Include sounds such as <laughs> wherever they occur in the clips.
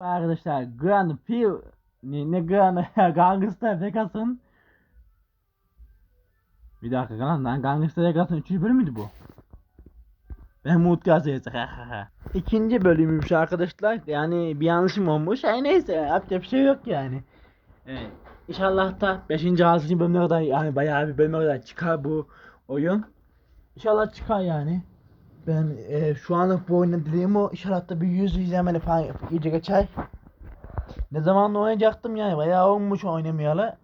Arkadaşlar Grand Prix ne, ne Grand <laughs> Gangster Vegas'ın Bir dakika lan Gangster Vegas'ın 3. bölüm müydü bu? Ben Mut Gazetesi <laughs> İkinci bölümümüş arkadaşlar yani bir yanlışım olmuş ay neyse yapacak bir şey yok yani evet. İnşallah da 5. 6. bölüme kadar yani bayağı bir bölüme kadar çıkar bu oyun İnşallah çıkar yani ben e, şu anlık bu oyunun dileğim o. İnşallah bir yüz izlemeli falan iyice geçer. Ne zaman oynayacaktım yani bayağı olmuş oynamayalı.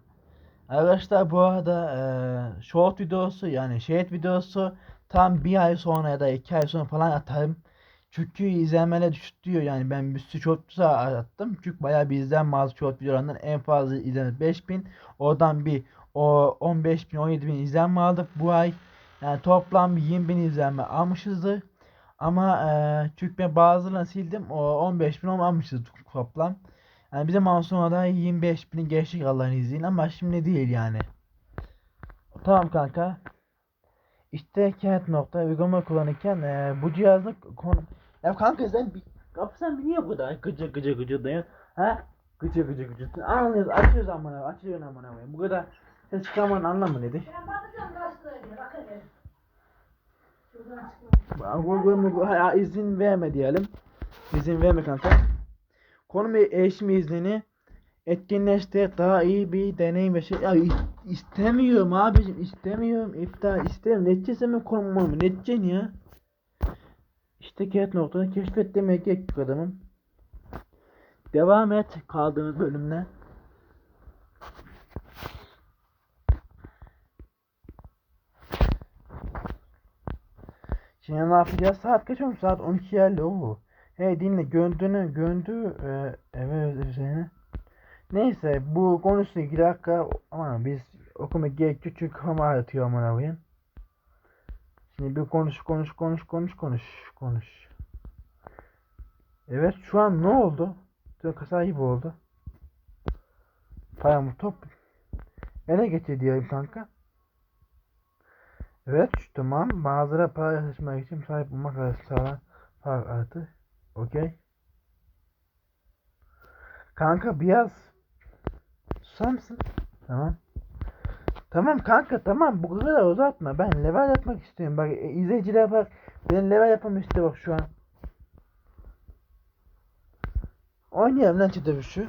Arkadaşlar bu arada e, short videosu yani short videosu tam bir ay sonra ya da iki ay sonra falan atarım. Çünkü izlenmeler düşük diyor yani ben bir sürü short attım. Çünkü bayağı bir izlenme az short videolarından en fazla izlenme 5000. Oradan bir o 15000 17000 izlenme aldık bu ay. Yani toplam bir 20 bin izlenme almışızdır. Ama e, çünkü bazılarını sildim. O 15 bin almışız toplam. Yani bize da 25 bin geçtik Allah'ın izniyle ama şimdi değil yani. Tamam kanka. İşte kent nokta uygulama kullanırken e, bu cihazın konu... Ya kanka sen. Kapı sen niye bu kadar gıcı gıcı gıcı diyorsun? Ha? Gıcı gıcı gıcı. Anlıyoruz açıyoruz amına açıyorsun amına. Bu kadar ses çıkarmanın anlamı nedir? Google ha, izin verme diyelim. İzin verme kanka. Konu ve eğitim iznini etkinleştir. Daha iyi bir deneyim ve şey ya is- istemiyorum abicim istemiyorum. İptal istemiyorum netçe mi konum mu netçe ya işte ket noktanı keşfet demek gerek adamım. Devam et kaldığımız bölümle Şimdi ne yapacağız? Saat kaç olmuş? Saat 12 geldi. Oo. Hey dinle göndüğünü göndü e, eve üzerine. Neyse bu konuşsun 2 dakika aman biz okuma gerek çünkü kafam ağrıtıyor aman koyayım. Şimdi bir konuş konuş konuş konuş konuş konuş. Evet şu an ne oldu? Dün kasa gibi oldu. Paramı top. Ele getir diyelim kanka. Evet tamam. Bazıları para taşımak için sahip olmak arası sağlanan fark artı. Okey. Kanka biraz susar? Tamam. Tamam kanka tamam bu kadar uzatma. Ben level yapmak istiyorum. Bak e, izleyiciler bak. Ben level yapmam istiyor bak şu an. Oynayalım lan çete şu.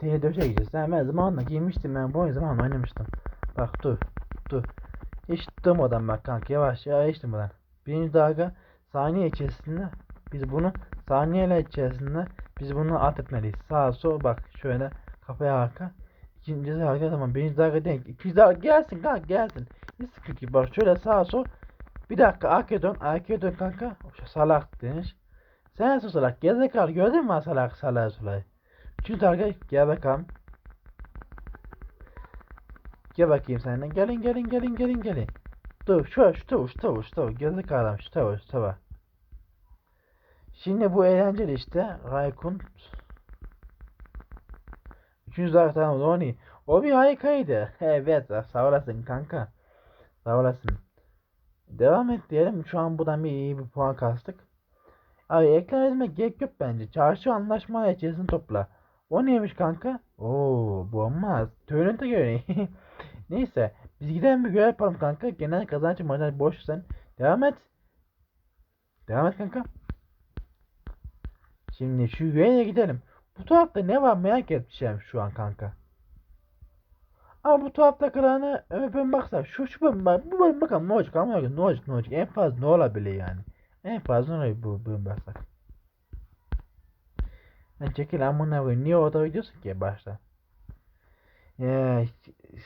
Çeteye döşe gideceğiz. Ha, ben zamanla giymiştim ben bu oyun zamanla oynamıştım. Bak dur. Dur. Hiç durmadan bak kanka yavaş yavaş hiç durmadan. Birinci dalga saniye içerisinde biz bunu saniyeler içerisinde biz bunu at etmeliyiz. Sağa sol bak şöyle kafaya arka. İkinci dalga tamam birinci dalga değil. İkinci dalga gelsin kanka gelsin. Hiç sıkıntı yok. Bak şöyle sağa sol. Bir dakika arkaya dön arkaya dön kanka. Şu salak denir. Sen salak? Gerizekalı gördün mü salak salak salak? Üçüncü dalga gel bakalım. Gel bakayım senden. Gelin gelin gelin gelin gelin. Dur şu şu tavuş tavuş tavuş. Gezdik adam şu tavuş tava. Şimdi bu eğlenceli işte. Raykun. Üçüncü dalga tamam o bir harikaydı. Evet sağ olasın kanka. Sağ olasın. Devam et diyelim. Şu an buradan bir iyi bir puan kastık. Abi ekran etmek gerek yok bence. Çarşı anlaşma içerisini topla. O neymiş kanka? Oo bu olmaz. Törünte göre. <laughs> Neyse. Biz gidelim bir görev yapalım kanka. Genel kazanç marjinal boş sen. Devam et. Devam et kanka. Şimdi şu göreve gidelim. Bu tarafta ne var merak etmişim şu an kanka. Ama bu tarafta kalanı öpün baksa şu şu bölüm bak bu bölüm bakalım ne olacak ama ne olacak ne olacak en fazla ne olabilir yani. En fazla ne olabilir bu bölüm baksak. Çekil amına koyayım niye orada gidiyorsun ki başta? Ya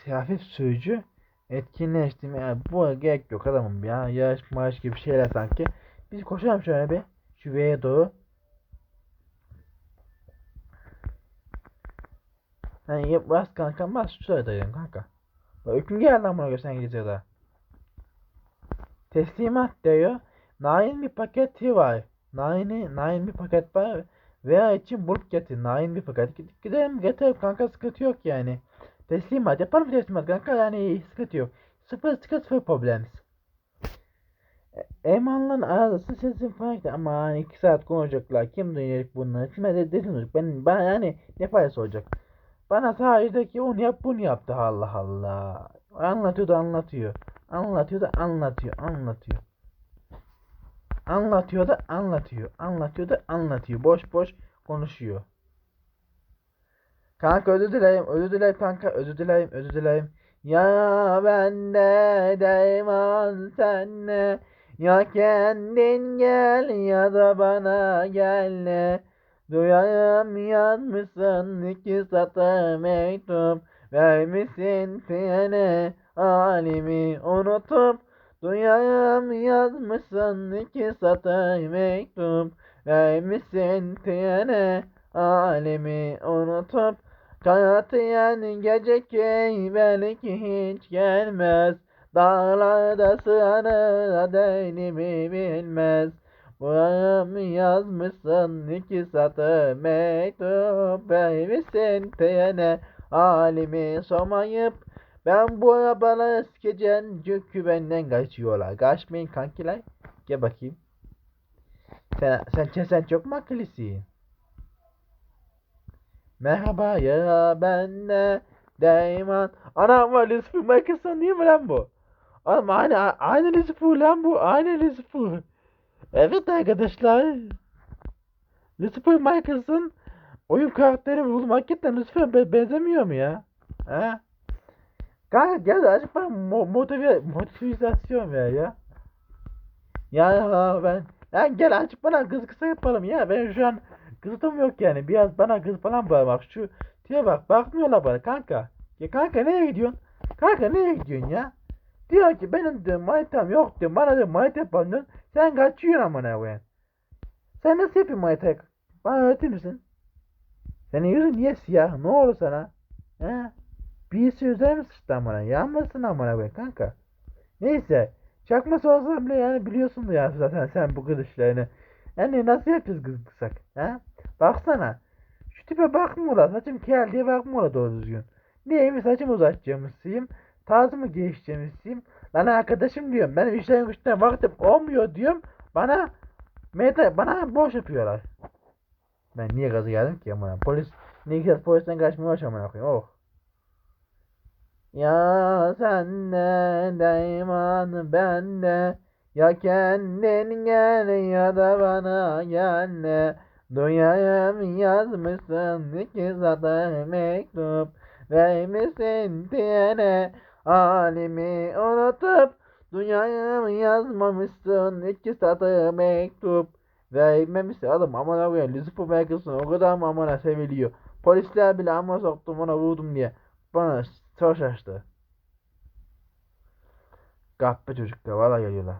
hafif sürücü etkinleştim ya bu gerek yok adamım ya yarış marş gibi şeyler sanki. Biz koşalım şöyle bir şu V'ye doğru. Yani yap bas kanka bas şu sırada kanka. Bak hüküm geldi lan buna göre sen gideceğiz. Teslimat diyor. Nain bir paketi var. Nain, nain bir paket var. Veya için bulup getir. Nain bir paket. Gidelim getir kanka sıkıntı yok yani. Teslimat yapalım teslimat kanka yani sıkıntı yok. Sıfır sıfır sıfır problems. Eman'la arası sesin farklı ama hani iki saat konuşacaklar. Kim duyacak bunları? Kime de dedin ben bana yani ne faydası olacak? Bana sadece ki onu yap bunu yaptı Allah Allah. Anlatıyor da anlatıyor. Anlatıyor da anlatıyor. Anlatıyor. Anlatıyor da anlatıyor. Anlatıyor da anlatıyor. Boş boş konuşuyor. Kanka özür dilerim. Özür dilerim kanka. Özür dilerim. Özür dilerim. Ya ben de değmez senle. Ya kendin gel ya da bana gel. Duyayım yazmışsın iki satır mektup. Vermişsin seni halimi unutup. Duyayım yazmışsın iki satır mektup. Vermişsin seni halimi unutup. Kanatlayan gece ki belki hiç gelmez. Dağlarda sığanır denimi bilmez. Buram yazmışsın iki satır mektup Vermişsin teyene halimi somayıp Ben bu arabaları sikeceğim çünkü benden kaçıyorlar Kaçmayın kankiler Gel bakayım Sen, sen, sen çok mu? Merhaba ya ben de Deyman Anam var Lucifer Michaelson değil mi lan bu? Oğlum aynı, aynı Lucifer lan bu aynı Lucifer Evet arkadaşlar. Lucifer Michaels'ın oyun karakteri buldum. Hakikaten Lucifer'e be- benzemiyor mu ya? He? Kanka gel azıcık bana mo motive motivasyon ver ya. Ya ben ya gel azıcık bana kız kısa yapalım ya. Ben şu an kızım yok yani. Biraz bana kız falan bana bak. Şu diye bak bakmıyorlar bana kanka. Ya kanka nereye gidiyorsun? Kanka nereye gidiyorsun ya? Diyor ki benim diyor manitam yok diyor. Bana diyor manita yapalım. Sen kaçıyorsun amına koyayım. Sen nasıl yapıyorsun manitayı? Bana öğretir misin? Senin yüzün niye siyah? Ne oldu sana? He? Birisi üzerine sıçtı amına? Yanmasın amına koyayım kanka. Neyse. Çakması olsa bile yani biliyorsun ya zaten sen bu işlerini. Yani nasıl yapacağız kız kısak? He? Baksana. Şu tipe bakmıyorlar. Saçım kel diye bakmıyorlar doğru düzgün. Neymiş saçımı uzatacağımızsıyım. Tarzımı geliştirmişsiyim. Lan arkadaşım diyorum. Benim işlerim güçten vaktim olmuyor diyorum. Bana meta bana boş yapıyorlar. Ben niye gazı geldim ki amına? Polis ne güzel polisten kaçmaya baş amına koyayım. Oh. Ya sen de deyman ben de. Ya kendin gel ya da bana gel Duyayım yazmışsın iki satır mektup Vermişsin diyene. Halimi unutup Duyayım yazmamışsın iki satır mektup Vermemişsin. Oğlum amına koyayım Lucifer Michaelson o kadar mı amına seviliyor. Polisler bile amına soktum ona vurdum diye. Bana savaş açtı Kahpe çocuklar valla geliyorlar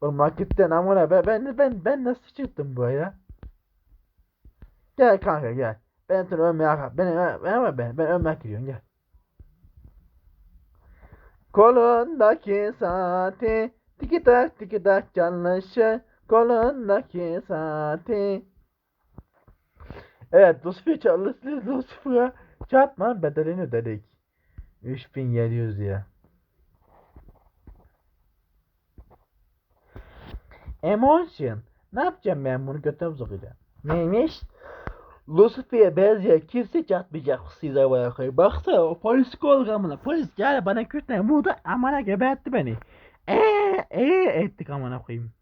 Oğlum marketten amına ben, ben, ben, ben nasıl çıktım buraya? Gel kanka gel. Ben seni övmeye ben, ben, ben, ben, ben övmeye gidiyorum gel. Kolundaki saati tiki tak tiki tak canlışı kolundaki saati Evet Lucifer çalıştı Lucifer'a çarpma bedelini ödedik 3700 lira Emotion Ne yapacağım ben bunu götüme sokacağım Neymiş? Lucifer'e benzeyen kimse çatmayacak size bırakayım. Baksana o polis kolgamına. Polis geldi bana kütle vurdu amına gebertti beni. Eee eee ettik amına koyayım.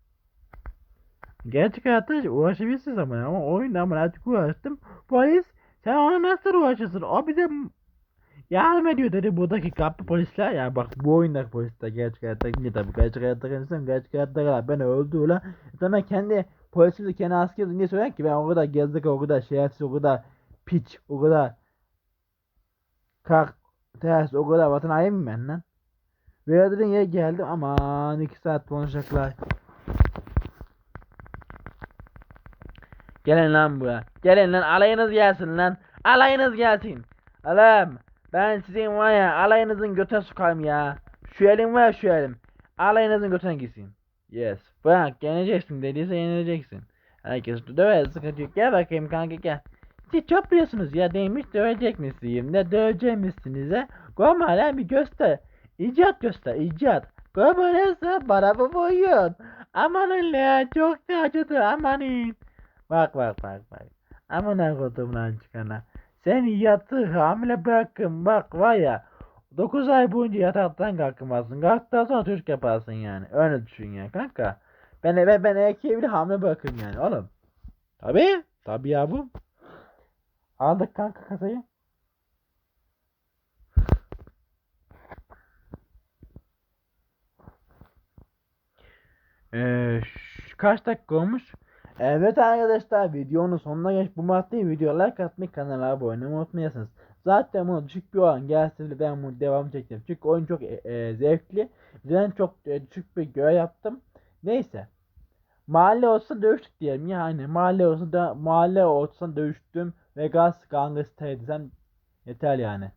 Gerçek hayatta uğraşabilirsiniz amına ama oyunda amına artık uğraştım. Polis sen ona nasıl uğraşırsın? O bize yardım ediyor dedi buradaki kapı polisler ya bak bu oyundaki polisler gerçek hayatta ne tabi gerçek hayatta insan gerçek hayatta kadar beni öldü lan. Sonra kendi polisimiz kendi askeri niye söyler ki ben o kadar gezdik o kadar şerefsiz o kadar piç o kadar kalk ters o kadar vatan haini mi ben lan? Verdiğin yere geldim aman iki saat konuşacaklar. Gelin lan buraya. Gelin lan alayınız gelsin lan. Alayınız gelsin. Alam. Ben sizin var ya alayınızın götüne sokarım ya. Şu elim var şu elim. Alayınızın götüne gitsin. Yes. Bırak yeneceksin dediyse yenileceksin. Herkes döver sıkıntı yok. Gel bakayım kanka gel. Siz çok biliyorsunuz ya demiş dövecek misiniz? Ne dövecek misiniz he? Gorma lan bir göster. İcat göster, icat. Gömerese bana bu boyun. Amanın lan çok acıdı amanın. Bak bak bak bak. Amına kodum lan çıkana. Seni yatı hamile bırakın bak var ya. 9 ay boyunca yataktan kalkmazsın. Kalktıktan sonra çocuk yaparsın yani. Öyle düşün ya kanka. Ben ben ben erkeği bile hamile bırakırım yani oğlum. Tabi. Tabi ya bu. Aldık kanka kasayı. Ee, kaç dakika olmuş? Evet arkadaşlar videonun sonuna geç bu maddeyi video like atmayı kanala abone olmayı unutmayasınız. Zaten bunu düşük bir oran gelse ben bunu devam çekeceğim. Çünkü oyun çok e, e, zevkli. Ben çok e, düşük bir görev yaptım. Neyse. Mahalle olsa dövüştük diyelim yani. Mahalle olsa da mahalle olsa dövüştüm. Vegas Gangster desem yeter yani.